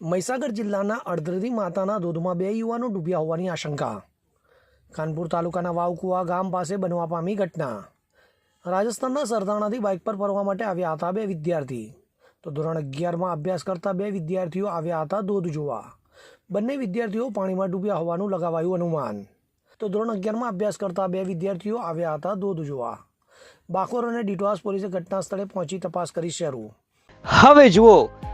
મહીસાગર જિલ્લાના અડધરદી માતાના ધોધમાં બે યુવાનો ડૂબ્યા હોવાની આશંકા. કાનપુર તાલુકાના વાવકુવા ગામ પાસે બનવા પામી ઘટના. રાજસ્થાનના સરદાણાથી બાઇક પર ફરવા માટે આવ્યા હતા બે વિદ્યાર્થી. તો ધોરણ અગિયારમાં અભ્યાસ કરતા બે વિદ્યાર્થીઓ આવ્યા હતા ધોધ જોવા. બંને વિદ્યાર્થીઓ પાણીમાં ડૂબ્યા હોવાનું લગાવાયું અનુમાન. તો ધોરણ અગિયારમાં અભ્યાસ કરતા બે વિદ્યાર્થીઓ આવ્યા હતા ધોધ જોવા. બાકોર અને ડીટવાસ પોલીસે ઘટના સ્થળે પહોંચી તપાસ કરી શરૂ. હવે જુઓ